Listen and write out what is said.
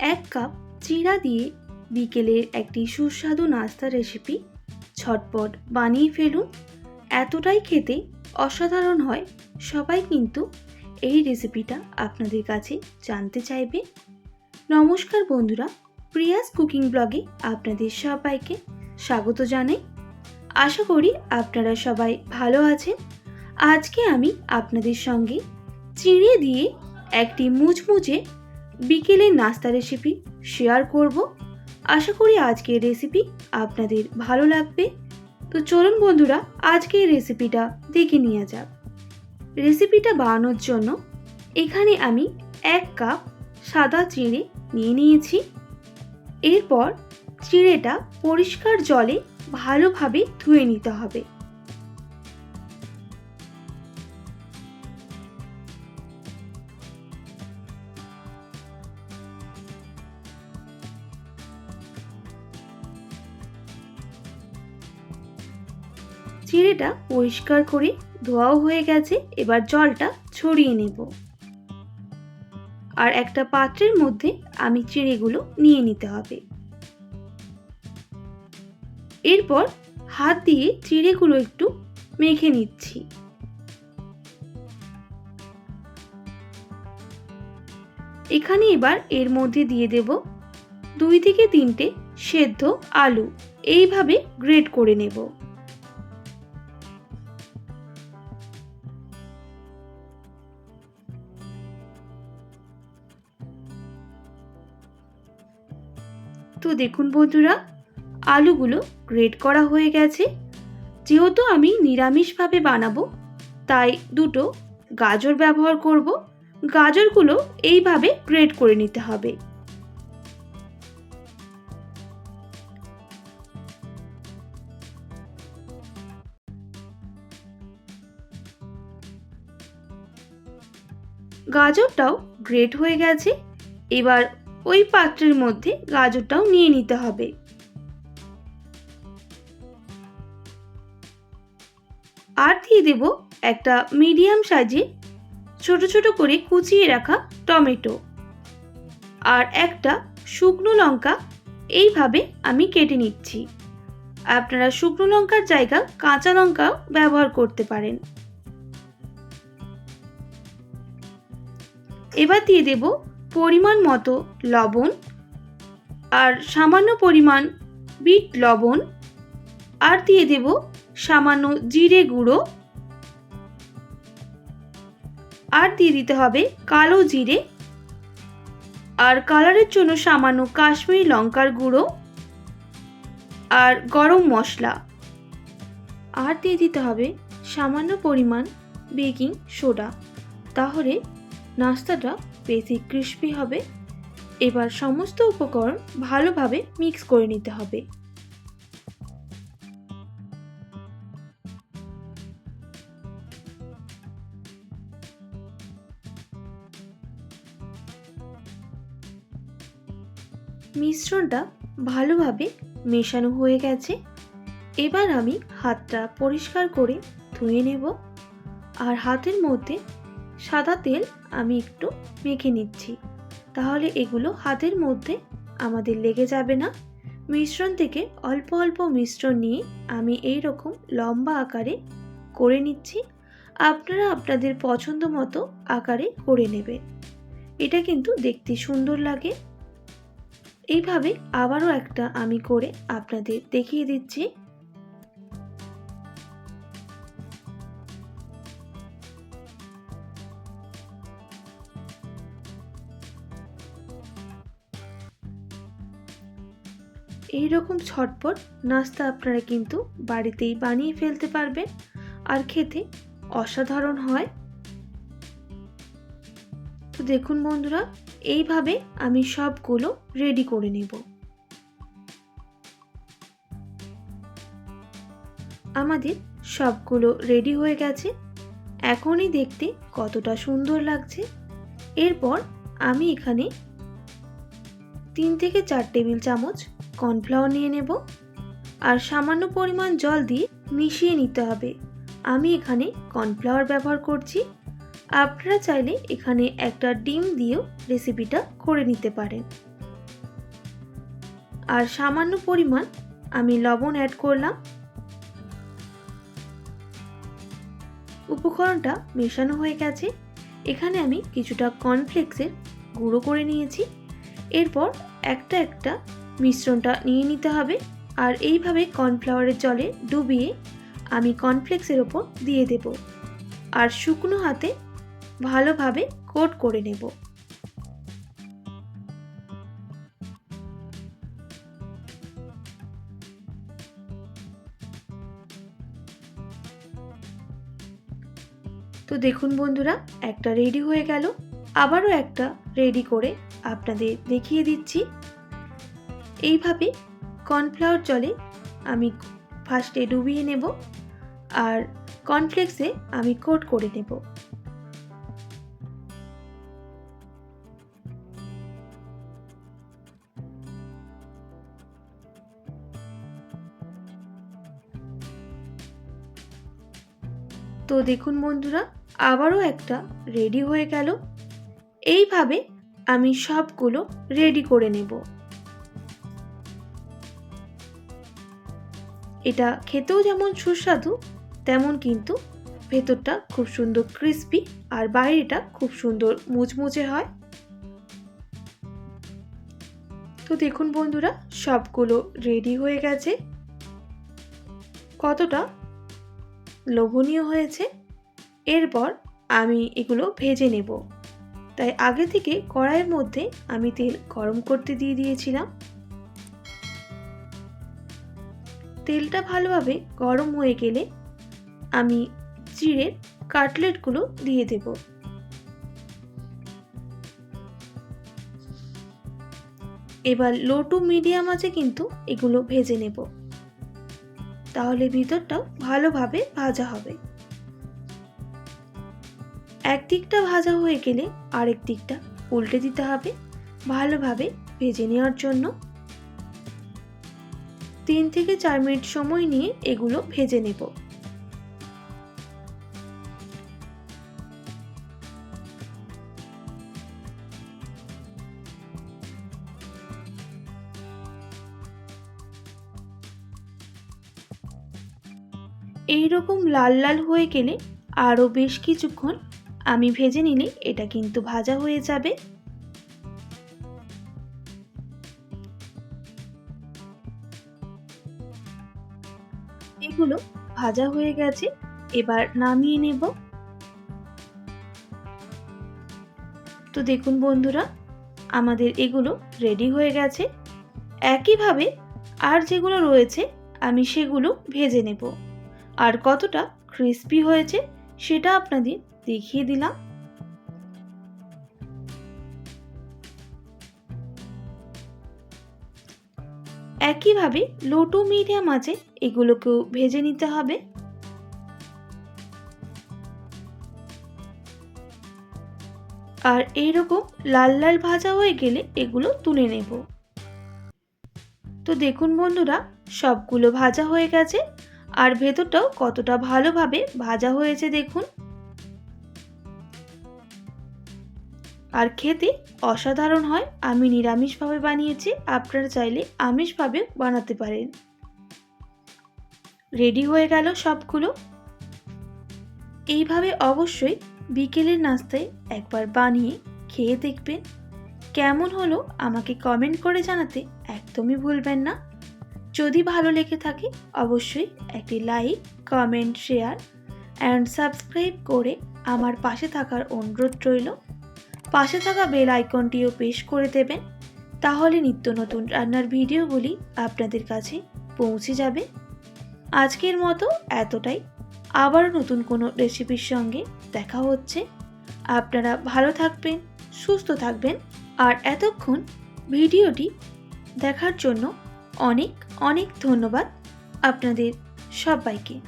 এক কাপ চিড়া দিয়ে বিকেলের একটি সুস্বাদু নাস্তা রেসিপি ছটপট বানিয়ে ফেলুন। এতটাই খেতে অসাধারণ হয়, সবাই কিন্তু এই রেসিপিটা আপনাদের কাছে জানতে চাইবে। নমস্কার বন্ধুরা, প্রিয়াস কুকিং ব্লগে আপনাদের সবাইকে স্বাগত জানাই। আশা করি আপনারা সবাই ভালো আছেন। আজকে আমি আপনাদের সঙ্গে চিড়ে দিয়ে একটি মুচমুচে বিকেলের নাস্তা রেসিপি শেয়ার করব। আশা করি আজকের রেসিপি আপনাদের ভালো লাগবে। তো চলুন বন্ধুরা, আজকের রেসিপিটা দেখে নেওয়া যাক। রেসিপিটা বানানোর জন্য এখানে আমি এক কাপ সাদা চিড়ে নিয়ে নিয়েছি। এরপর চিড়েটা পরিষ্কার জলে ভালোভাবে ধুয়ে নিতে হবে। চিড়েটা পরিষ্কার করে ধোয়াও হয়ে গেছে, এবার জলটা ছড়িয়ে নেব। আর একটা পাত্রের মধ্যে আমি চিড়েগুলো নিয়ে নিতে হবে। এরপর হাত দিয়ে চিড়েগুলো একটু মেখে নিচ্ছি। এখানে এবার এর মধ্যে দিয়ে দেব দুই থেকে তিনটে সেদ্ধ আলু। এইভাবে গ্রেট করে নেব। তো দেখুন বন্ধুরা, আলুগুলো গ্রেট করা হয়ে গেছে। যেহেতু আমি নিরামিষভাবে বানাবো, তাই দুটো গাজর ব্যবহার করব। গাজরগুলো এইভাবে গ্রেট করে নিতে হবে। গাজরটাও গ্রেট হয়ে গেছে। এবার ওই পাত্রের মধ্যে গাজরটাও নিয়ে নিতে হবে। আর দিয়ে দেব একটা মিডিয়াম সাইজে ছোট ছোট করে কুচিয়ে রাখা টমেটো। আর একটা শুকনো লঙ্কা এইভাবে আমি কেটে নিচ্ছি। আপনারা শুকনো লঙ্কার জায়গা কাঁচা লঙ্কাও ব্যবহার করতে পারেন। এবার দিয়ে দেব পরিমাণ মতো লবণ আর সামান্য পরিমাণ বিট লবণ। আর দিয়ে দেব সামান্য জিরে গুঁড়ো। আর দিয়ে দিতে হবে কালো জিরে। আর কালারের জন্য সামান্য কাশ্মীরি লঙ্কার গুঁড়ো। আর গরম মশলা। আর দিয়ে দিতে হবে সামান্য পরিমাণ বেকিং সোডা। তাহলে নাস্তাটা বেশি ক্রিস্পি হবে। এবার সমস্ত উপকরণ ভালোভাবে মিক্স করে নিতে হবে। মিশ্রণটা ভালোভাবে মেশানো হয়ে গেছে। এবার আমি হাতটা পরিষ্কার করে ধুয়ে নেব। আর হাতের মধ্যে সাদা তেল আমি একটু মেখে নিচ্ছি। তাহলে এগুলো হাতের মধ্যে আমাদের লেগে যাবে না। মিশ্রণ থেকে অল্প অল্প মিশ্রণ নিয়ে আমি এই রকম লম্বা আকারে করে নিচ্ছি। আপনারা আপনাদের পছন্দ মতো আকারে করে নেবেন। এটা কিন্তু দেখতে সুন্দর লাগে। এইভাবে আবারও একটা আমি করে আপনাদের দেখিয়ে দিচ্ছি। এই রকম ছটপট নাস্তা আপনারা কিন্তু বাড়িতেই বানিয়ে ফেলতে পারবেন। আর খেতে অসাধারণ হয়। তো দেখুন বন্ধুরা, এইভাবে আমি সবগুলো রেডি করে নেব। আমাদের সবগুলো রেডি হয়ে গেছে। এখনই দেখতে কতটা সুন্দর লাগছে। এরপর আমি এখানে তিন থেকে চার টেবিল চামচ কর্নফ্লাওয়ার নিয়ে নেব আর সামান্য পরিমাণ জল দিয়ে মিশিয়ে নিতে হবে। আমি এখানে কর্নফ্লাওয়ার ব্যবহার করছি। আপনারা চাইলে এখানে একটা ডিম দিয়েও রেসিপিটা করে নিতে পারেন। আর সামান্য পরিমাণ আমি লবণ অ্যাড করলাম। উপকরণটা মেশানো হয়ে গেছে। এখানে আমি কিছুটা কর্নফ্লেক্সের গুঁড়ো করে নিয়েছি। এরপর একটা একটা মিশ্রণটা নিয়ে নিতে হবে আর এইভাবে কর্নফ্লাওয়ারের জলে ডুবিয়ে আমি কর্নফ্লেক্সের ওপর দিয়ে দেব আর শুকনো হাতে ভালোভাবে কোট করে নেব। তো দেখুন বন্ধুরা, একটা রেডি হয়ে গেল। আবারও একটা রেডি করে আপনাদের দেখিয়ে দিচ্ছি। এইভাবে কর্নফ্লাওয়ার জলে আমি ফার্স্টে ডুবিয়ে নেব আর কর্নফ্লেক্সে আমি কোট করে নেব। তো দেখুন বন্ধুরা, আবারও একটা রেডি হয়ে গেল। এইভাবে আমি সবগুলো রেডি করে নেব। এটা খেতেও যেমন সুস্বাদু, তেমন কিন্তু ভেতরটা খুব সুন্দর ক্রিস্পি আর বাইরেটা খুব সুন্দর মুচমুচে হয়। তো দেখুন বন্ধুরা, সবগুলো রেডি হয়ে গেছে। কতটা লোভনীয় হয়েছে। এরপর আমি এগুলো ভেজে নেব। তাই আগে থেকে কড়াইয়ের মধ্যে আমি তেল গরম করতে দিয়ে দিয়েছিলাম। তেলটা ভালোভাবে গরম হয়ে গেলে আমি চিড়ের কাটলেটগুলো দিয়ে দেব। এবার লো টু মিডিয়াম আছে কিন্তু এগুলো ভেজে নেব। তাহলে ভিতরটাও ভালোভাবে ভাজা হবে। এক দিকটা ভাজা হয়ে গেলে আরেক দিকটা উল্টে দিতে হবে। ভালোভাবে ভেজে নেওয়ার জন্য তিন থেকে চার মিনিট সময় নিয়ে এগুলো ভেজে নেব। এই রকম লাল লাল হয়ে গেলে আরও বেশ কিছুক্ষণ আমি ভেজে নিলে এটা কিন্তু ভাজা হয়ে যাবে। এগুলো ভাজা হয়ে গেছে, এবার নামিয়ে নেব। তো দেখুন বন্ধুরা, আমাদের এগুলো রেডি হয়ে গেছে। একইভাবে আর যেগুলো রয়েছে, আমি সেগুলো ভেজে নেব। আর কতটা ক্রিস্পি হয়েছে, সেটা আপনাদের দেখিয়ে দিলাম। একইভাবে লো টু মিডিয়াম আছে, এগুলোকেও ভেজে নিতে হবে। আর এইরকম লাল লাল ভাজা হয়ে গেলে এগুলো তুলে নেব। তো দেখুন বন্ধুরা, সবগুলো ভাজা হয়ে গেছে। আর ভেতরটাও কতটা ভালোভাবে ভাজা হয়েছে দেখুন। আর খেতে অসাধারণ হয়। আমি নিরামিষভাবে বানিয়েছি। আপনারা চাইলে আমিষভাবে বানাতে পারেন। রেডি হয়ে গেল সবগুলো। এইভাবে অবশ্যই বিকেলের নাস্তায় একবার বানিয়ে খেয়ে দেখবেন। কেমন হলো আমাকে কমেন্ট করে জানাতে একদমই ভুলবেন না। যদি ভালো লেগে থাকে অবশ্যই একটি like, comment, share, and subscribe করে আমার পাশে থাকার অনুরোধ রইল। পাশে থাকা বেল আইকনটিও পেশ করে দেবেন। তাহলে নিত্য নতুন রান্নার ভিডিওগুলি আপনাদের কাছে পৌঁছে যাবে। আজকের মতো এতটাই। আবার নতুন কোনো রেসিপির সঙ্গে দেখা হচ্ছে। আপনারা ভালো থাকবেন, সুস্থ থাকবেন, আর এতক্ষণ ভিডিওটি দেখার জন্য অনেক অনেক ধন্যবাদ আপনাদের সবাইকে।